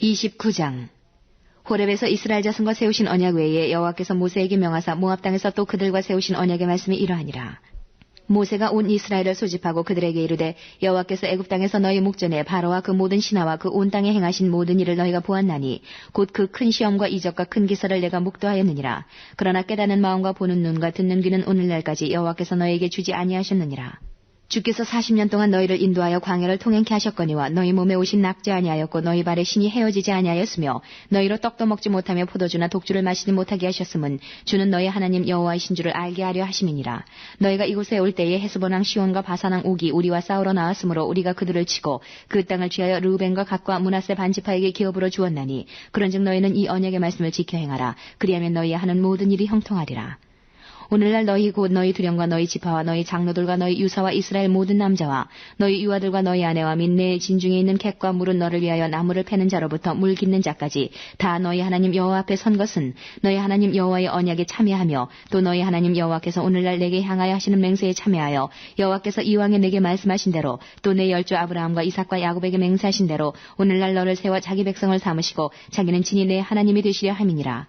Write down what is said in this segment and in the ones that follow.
29장 호렙에서 이스라엘 자손과 세우신 언약 외에 여호와께서 모세에게 명하사 모압 땅에서 또 그들과 세우신 언약의 말씀이 이러하니라. 모세가 온 이스라엘을 소집하고 그들에게 이르되 여호와께서 애굽 땅에서 너희 목전에 바로와 그 모든 신하와 그 온 땅에 행하신 모든 일을 너희가 보았나니 곧 그 큰 시험과 이적과 큰 기사를 내가 목도하였느니라. 그러나 깨닫는 마음과 보는 눈과 듣는 귀는 오늘날까지 여호와께서 너희에게 주지 아니하셨느니라. 주께서 40년 동안 너희를 인도하여 광야를 통행케 하셨거니와 너희 몸에 오신 낙지 아니하였고 너희 발에 신이 헤어지지 아니하였으며 너희로 떡도 먹지 못하며 포도주나 독주를 마시지 못하게 하셨음은 주는 너희 하나님 여호와이신 줄을 알게 하려 하심이니라. 너희가 이곳에 올 때에 헤스본왕 시온과 바사왕 옥이 우리와 싸우러 나왔으므로 우리가 그들을 치고 그 땅을 취하여 르우벤과 각과 문하세 반지파에게 기업으로 주었나니 그런즉 너희는 이 언약의 말씀을 지켜 행하라. 그리하면 너희의 하는 모든 일이 형통하리라 오늘날 너희 곧 너희 두령과 너희 지파와 너희 장로들과 너희 유사와 이스라엘 모든 남자와 너희 유아들과 너희 아내와 및내 진중에 있는 객과 물은 너를 위하여 나무를 패는 자로부터 물 깃는 자까지 다 너희 하나님 여호와 앞에 선 것은 너희 하나님 여호와의 언약에 참여하며 또 너희 하나님 여호와께서 오늘날 내게 향하여 하시는 맹세에 참여하여 여호와께서 이왕에 내게 말씀하신 대로 또 내 열주 아브라함과 이삭과 야곱에게 맹세하신 대로 오늘날 너를 세워 자기 백성을 삼으시고 자기는 친히 내 하나님이 되시려 함이니라.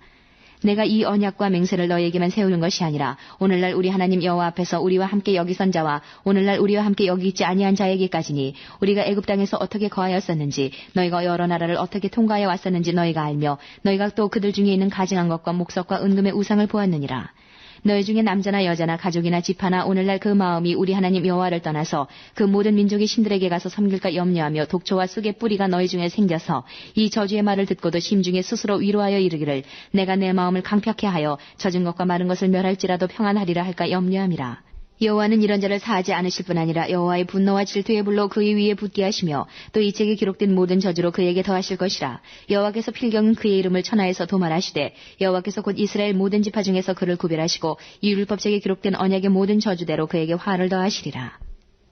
내가 이 언약과 맹세를 너희에게만 세우는 것이 아니라 오늘날 우리 하나님 여호와 앞에서 우리와 함께 여기 선 자와 오늘날 우리와 함께 여기 있지 아니한 자에게까지니 우리가 애굽 땅에서 어떻게 거하였었는지 너희가 여러 나라를 어떻게 통과하여 왔었는지 너희가 알며 너희가 또 그들 중에 있는 가증한 것과 목석과 은금의 우상을 보았느니라. 너희 중에 남자나 여자나 가족이나 집하나 오늘날 그 마음이 우리 하나님 여호와를 떠나서 그 모든 민족의 신들에게 가서 섬길까 염려하며 독초와 쑥의 뿌리가 너희 중에 생겨서 이 저주의 말을 듣고도 심중에 스스로 위로하여 이르기를 내가 내 마음을 강팍해 하여 젖은 것과 마른 것을 멸할지라도 평안하리라 할까 염려함이라. 여호와는 이런 자를 사하지 않으실 뿐 아니라 여호와의 분노와 질투의 불로 그의 위에 붙게 하시며 또 이 책에 기록된 모든 저주로 그에게 더하실 것이라. 여호와께서 필경은 그의 이름을 천하에서 도말하시되 여호와께서 곧 이스라엘 모든 지파 중에서 그를 구별하시고 이 율법책에 기록된 언약의 모든 저주대로 그에게 화를 더하시리라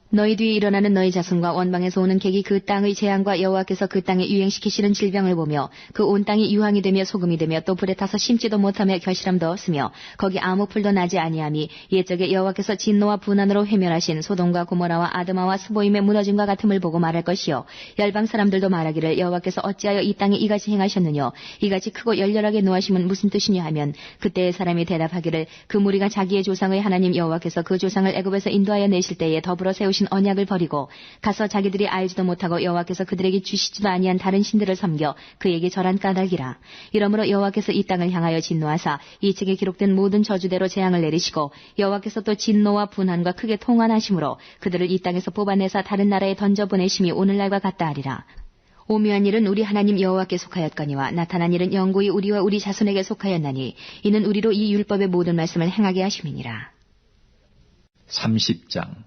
너희 뒤에 일어나는 너희 자손과 원방에서 오는 객이 그 땅의 재앙과 여호와께서 그 땅에 유행시키시는 질병을 보며 그 온 땅이 유황이 되며 소금이 되며 또 불에 타서 심지도 못하며 결실함도 없으며 거기 아무 풀도 나지 아니함이 옛적에 여호와께서 진노와 분한으로 회멸하신 소돔과 고모라와 아드마와 스보임의 무너짐과 같음을 보고 말할 것이요. 열방 사람들도 말하기를 여호와께서 어찌하여 이 땅에 이같이 행하셨느냐 이같이 크고 열렬하게 노하심은 무슨 뜻이냐 하면 그때의 사람이 대답하기를 그 무리가 자기의 조상의 하나님 여호와께서 그 조상을 애굽에서 인도하여 내실 때에 더불어 세우신 주신 언약을 버리고 가서 자기들이 알지도 못하고 여호와께서 그들에게 주시지도 아니한 다른 신들을 섬겨 그에게 절한 까닭이라. 이러므로 여호와께서 이 땅을 향하여 진노하사 이 책에 기록된 모든 저주대로 재앙을 내리시고 여호와께서 또 진노와 분한과 크게 통한하심으로 그들을 이 땅에서 뽑아내사 다른 나라에 던져보내심이 오늘날과 같다 하리라. 오묘한 일은 우리 하나님 여호와께 속하였거니와 나타난 일은 영구히 우리와 우리 자손에게 속하였나니 이는 우리로 이 율법의 모든 말씀을 행하게 하심이니라. 30장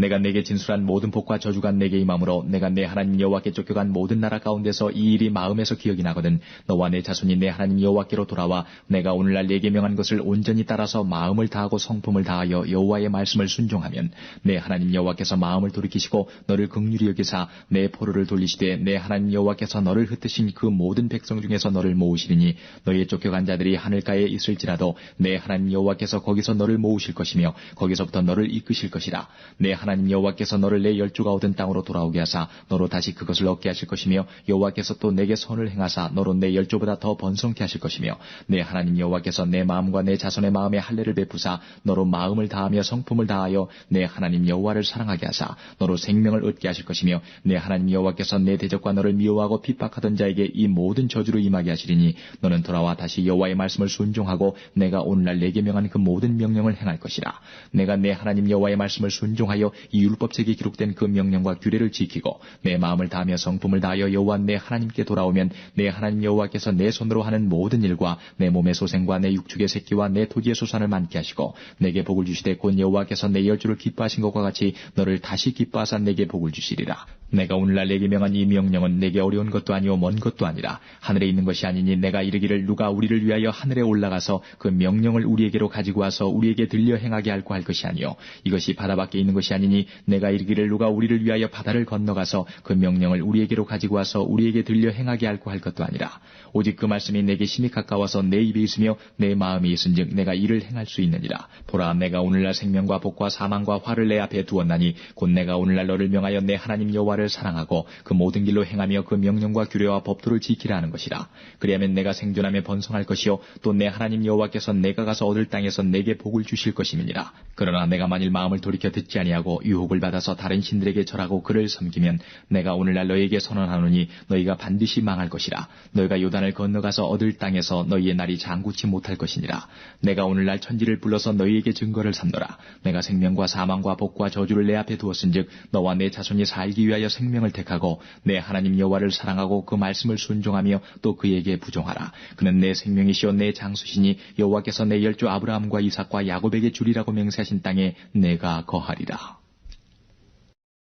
내가 내게 진술한 모든 복과 저주가 내게 임함으로 내가 내 하나님 여호와께 쫓겨간 모든 나라 가운데서 이 일이 마음에서 기억이 나거든. 너와 내 자손이 내 하나님 여호와께로 돌아와 내가 오늘날 내게 명한 것을 온전히 따라서 마음을 다하고 성품을 다하여 여호와의 말씀을 순종하면 내 하나님 여호와께서 마음을 돌이키시고 너를 극률히 여기사 내 포로를 돌리시되 내 하나님 여호와께서 너를 흩으신 그 모든 백성 중에서 너를 모으시리니 너의 쫓겨간 자들이 하늘가에 있을지라도 내 하나님 여호와께서 거기서 너를 모으실 것이며 거기서부터 너를 이끄실 것이라. 내 하나님 여호와께서 너를 내 열주가 얻은 땅으로 돌아오게 하사 너로 다시 그것을 얻게 하실 것이며 여호와께서 또 내게 선을 행하사 너로 내 열조보다 더 번성케 하실 것이며 내 하나님 여호와께서 내 마음과 내 자손의 마음에 할례를 베푸사 너로 마음을 다하며 성품을 다하여 내 하나님 여호와를 사랑하게 하사 너로 생명을 얻게 하실 것이며 내 하나님 여호와께서 내 대적과 너를 미워하고 핍박하던 자에게 이 모든 저주로 임하게 하시리니 너는 돌아와 다시 여호와의 말씀을 순종하고 내가 오늘날 내게 명한 그 모든 명령을 행할 것이라 내가 내 하나님 여호와의 말씀을 순종하여 이 율법책에 기록된 그 명령과 규례를 지키고 내 마음을 다하며 성품을 다하여 여호와 내 하나님께 돌아오면 내 하나님 여호와께서 내 손으로 하는 모든 일과 내 몸의 소생과 내 육축의 새끼와 내 토지의 소산을 많게 하시고 내게 복을 주시되 곧 여호와께서 내 열주를 기뻐하신 것과 같이 너를 다시 기뻐하사 내게 복을 주시리라. 내가 오늘날 내게 명한 이 명령은 내게 어려운 것도 아니오 먼 것도 아니라 하늘에 있는 것이 아니니 내가 이르기를 누가 우리를 위하여 하늘에 올라가서 그 명령을 우리에게로 가지고 와서 우리에게 들려 행하게 할고 할 것이 아니오. 이것이 바다 밖에 있는 것이 아니니 내가 이르기를 누가 우리를 위하여 바다를 건너가서 그 명령을 우리에게로 가지고 와서 우리에게 들려 행하게 할고 할 것도 아니라 오직 그 말씀이 내게 심히 가까워서 내 입에 있으며 내 마음이 있은즉 내가 이를 행할 수 있느니라. 보라 내가 오늘날 생명과 복과 사망과 화를 내 앞에 두었나니 곧 내가 오늘날 너를 명하여 내 하나님 여호와를 여호와를 사랑하고 그 모든 길로 행하며 그 명령과 규례와 법도를 지키라 하는 것이라. 그리하면 내가 생존하며 번성할 것이요 또 내 하나님 여호와께서 내가 가서 얻을 땅에서 내게 복을 주실 것임이니라. 그러나 내가 만일 마음을 돌이켜 듣지 아니하고 유혹을 받아서 다른 신들에게 절하고 그를 섬기면 내가 오늘날 너희에게 선언하노니 너희가 반드시 망할 것이라. 너희가 요단을 건너가서 얻을 땅에서 너희의 날이 장구치 못할 것이니라. 내가 오늘날 천지를 불러서 너희에게 증거를 삼노라. 내가 생명과 사망과 복과 저주를 내 앞에 두었은즉 너와 내 자손이 살기 위하여 생명을 택하고 내 하나님 여호와를 사랑하고 그 말씀을 순종하며 또 그에게 부종하라. 그는 내 생명이시요 내 장수시니 여호와께서 내 열조 아브라함과 이삭과 야곱에게 주리라고 맹세하신 땅에 내가 거하리라.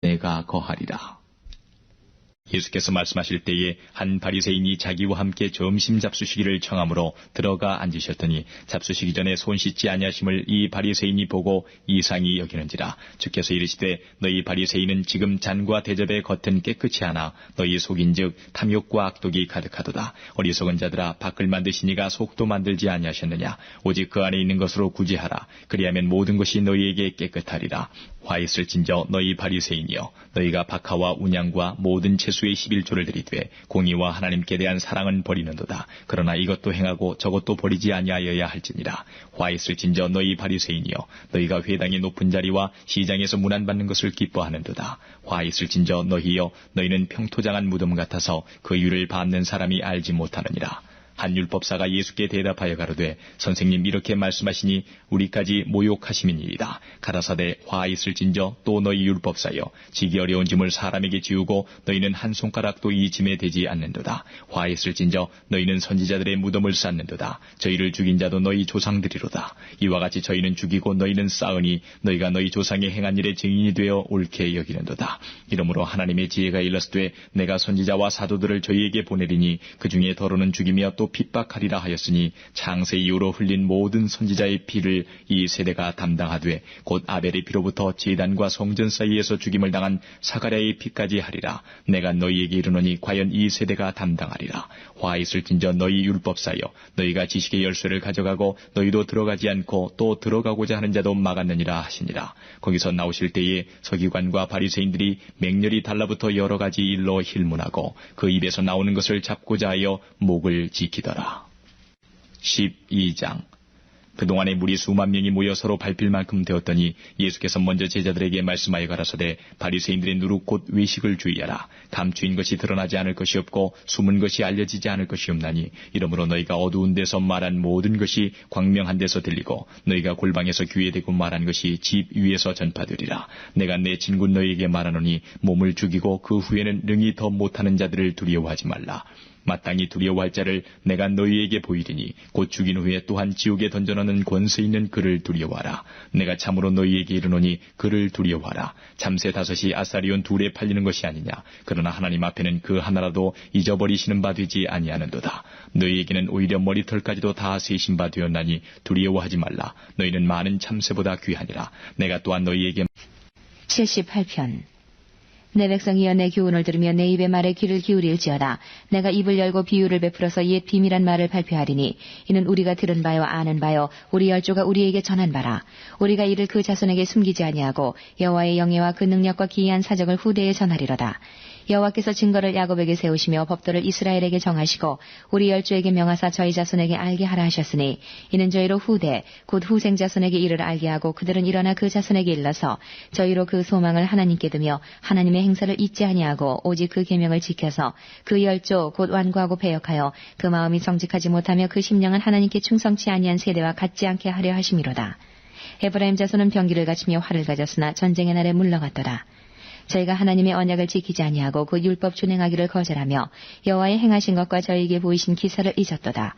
내가 거하리라. 예수께서 말씀하실 때에 한 바리새인이 자기와 함께 점심 잡수시기를 청함으로 들어가 앉으셨더니 잡수시기 전에 손 씻지 아니하심을 이 바리새인이 보고 이상히 여기는지라 주께서 이르시되 너희 바리새인은 지금 잔과 대접의 겉은 깨끗이 하나 너희 속인즉 탐욕과 악독이 가득하도다. 어리석은 자들아 밖을 만드시니가 속도 만들지 아니하셨느냐? 오직 그 안에 있는 것으로 구제하라. 그리하면 모든 것이 너희에게 깨끗하리라 화 있을진저 너희 바리새인이여 너희가 박하와 운양과 모든 채수의 11조를 들이되 공의와 하나님께 대한 사랑은 버리는도다. 그러나 이것도 행하고 저것도 버리지 아니하여야 할지니라. 화 있을진저 너희 바리새인이여 너희가 회당의 높은 자리와 시장에서 문안받는 것을 기뻐하는도다. 화 있을진저 너희여 너희는 평토장한 무덤 같아서 그 유를 받는 사람이 알지 못하느니라. 한 율법사가 예수께 대답하여 가로되 선생님 이렇게 말씀하시니 우리까지 모욕하심이니이다. 가라사대 화 있을진저 또 너희 율법사여 지기 어려운 짐을 사람에게 지우고 너희는 한 손가락도 이 짐에 대지 않는도다. 화 있을진저 너희는 선지자들의 무덤을 쌓는도다. 저희를 죽인 자도 너희 조상들이로다. 이와 같이 저희는 죽이고 너희는 쌓으니 너희가 너희 조상의 행한 일의 증인이 되어 옳게 여기는도다. 이러므로 하나님의 지혜가 일렀으되 내가 선지자와 사도들을 저희에게 보내리니 그 중에 더러는 죽이며 또 핍박하리라 하였으니 창세 이후로 흘린 모든 선지자의 피를 이 세대가 담당하되 곧 아벨의 피로부터 제단과 성전 사이에서 죽임을 당한 사가랴의 피까지 하리라. 내가 너희에게 이르노니 과연 이 세대가 담당하리라. 화 있을진저 너희 율법사여 너희가 지식의 열쇠를 가져가고 너희도 들어가지 않고 또 들어가고자 하는 자도 막았느니라 하시니라. 거기서 나오실 때에 서기관과 바리새인들이 맹렬히 달라붙어 여러 가지 일로 힐문하고 그 입에서 나오는 것을 잡고자 하여 목을 지키 더라. 12장. 그동안에 무리 수만 명이 모여 서로 밟힐 만큼 되었더니 예수께서 먼저 제자들에게 말씀하여 가라사대 바리새인들의 누룩 곧 외식을 주의하라. 감추인 것이 드러나지 않을 것이 없고 숨은 것이 알려지지 않을 것이 없나니 이러므로 너희가 어두운 데서 말한 모든 것이 광명한 데서 들리고 너희가 골방에서 귀에 대고 말한 것이 집 위에서 전파되리라. 내가 내 친구 너희에게 말하노니 몸을 죽이고 그 후에는 능히 더 못하는 자들을 두려워하지 말라 마땅히 두려워할 자를 내가 너희에게 보이리니 곧 죽인 후에 또한 지옥에 던져넣는 권세 있는 그를 두려워하라. 내가 참으로 너희에게 이르노니 그를 두려워하라. 참새 다섯이 아사리온 둘에 팔리는 것이 아니냐. 그러나 하나님 앞에는 그 하나라도 잊어버리시는 바 되지 아니하는도다. 너희에게는 오히려 머리털까지도 다 세신 바 되었나니 두려워하지 말라. 너희는 많은 참새보다 귀하니라. 내가 또한 너희에게 78편 내 백성이여 내 교훈을 들으며 내 입의 말에 귀를 기울일지어다. 내가 입을 열고 비유를 베풀어서 옛 비밀한 말을 발표하리니 이는 우리가 들은 바요 아는 바요 우리 열조가 우리에게 전한 바라. 우리가 이를 그 자손에게 숨기지 아니하고 여호와의 영예와 그 능력과 기이한 사적을 후대에 전하리로다. 여호와께서 증거를 야곱에게 세우시며 법도를 이스라엘에게 정하시고 우리 열조에게 명하사 저희 자손에게 알게 하라 하셨으니 이는 저희로 후대 곧 후생 자손에게 이를 알게 하고 그들은 일어나 그 자손에게 일러서 저희로 그 소망을 하나님께 두며 하나님의 행사를 잊지 아니하고 오직 그 계명을 지켜서 그 열조 곧 완고하고 배역하여 그 마음이 정직하지 못하며 그 심령은 하나님께 충성치 아니한 세대와 같지 않게 하려 하심이로다. 에브라임 자손은 병기를 갖추며 활을 가졌으나 전쟁의 날에 물러갔더라. 저희가 하나님의 언약을 지키지 아니하고 그 율법 준행하기를 거절하며 여호와의 행하신 것과 저희에게 보이신 기사를 잊었도다.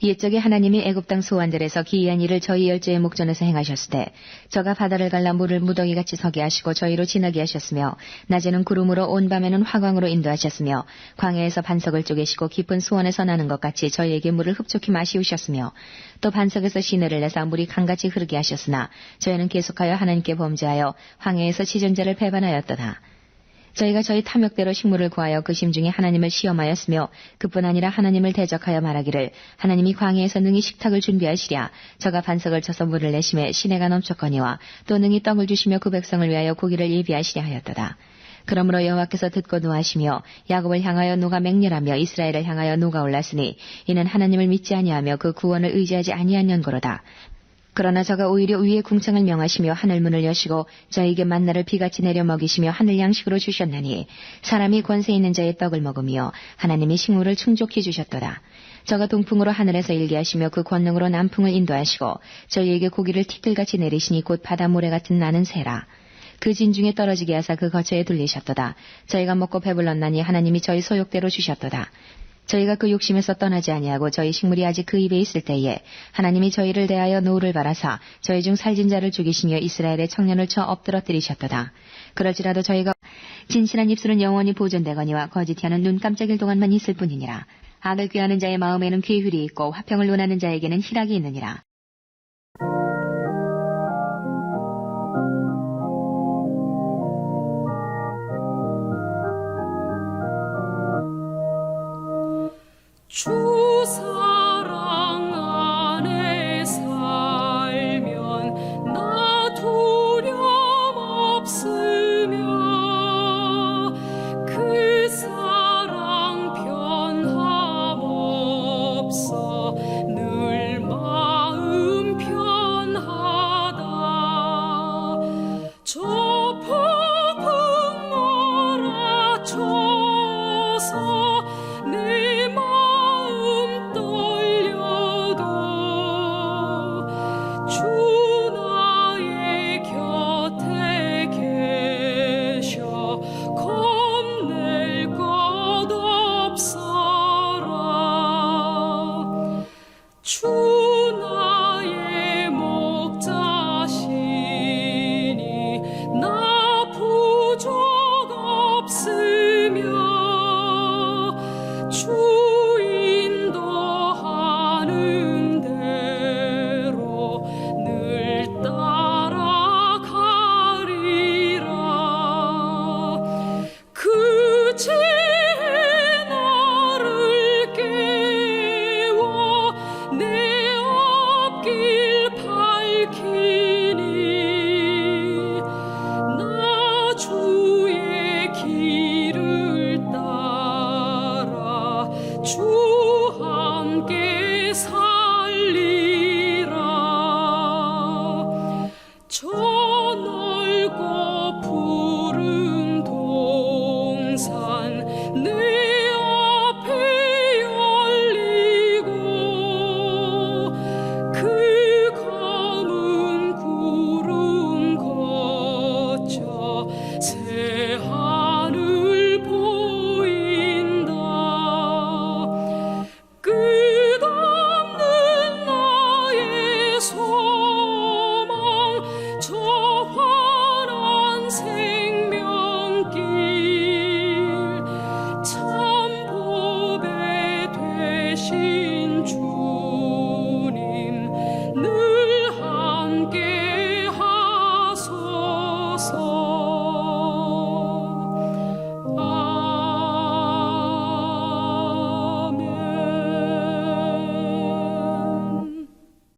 옛적에 하나님이 애굽 땅 소환들에서 기이한 일을 저희 열조의 목전에서 행하셨을 때 저가 바다를 갈라 물을 무더기같이 서게 하시고 저희로 지나게 하셨으며 낮에는 구름으로 온 밤에는 화광으로 인도하셨으며 광야에서 반석을 쪼개시고 깊은 수원에서 나는 것 같이 저희에게 물을 흡족히 마시우셨으며 또 반석에서 시내를 내서 물이 강같이 흐르게 하셨으나 저희는 계속하여 하나님께 범죄하여 황해에서 지존자를 배반하였도다. 저희가 저희 탐욕대로 식물을 구하여 그 심중에 하나님을 시험하였으며 그뿐 아니라 하나님을 대적하여 말하기를 하나님이 광해에서 능히 식탁을 준비하시랴 저가 반석을 쳐서 물을 내심에 시내가 넘쳤거니와 또 능히 떡을 주시며 그 백성을 위하여 고기를 예비하시랴 하였도다. 그러므로 여호와께서 듣고 노하시며 야곱을 향하여 노가 맹렬하며 이스라엘을 향하여 노가 올랐으니 이는 하나님을 믿지 아니하며 그 구원을 의지하지 아니한 연고로다. 그러나 저가 오히려 위에 궁창을 명하시며 하늘 문을 여시고 저에게 만나를 비같이 내려 먹이시며 하늘 양식으로 주셨나니 사람이 권세 있는 자의 떡을 먹으며 하나님이 식물을 충족히 주셨도다. 저가 동풍으로 하늘에서 일게 하시며 그 권능으로 남풍을 인도하시고 저희에게 고기를 티끌같이 내리시니 곧 바다 모래 같은 나는 새라. 그 진중에 떨어지게 하사 그 거처에 둘리셨도다. 저희가 먹고 배불렀나니 하나님이 저희 소욕대로 주셨도다. 저희가 그 욕심에서 떠나지 아니하고 저희 식물이 아직 그 입에 있을 때에 하나님이 저희를 대하여 노를 바라사 저희 중 살진 자를 죽이시며 이스라엘의 청년을 쳐 엎드러뜨리셨도다. 그럴지라도 저희가 진실한 입술은 영원히 보존되거니와 거짓히 하는 눈 깜짝일 동안만 있을 뿐이니라. 악을 꾀하는 자의 마음에는 괴휼이 있고 화평을 논하는 자에게는 희락이 있느니라. 주사 앞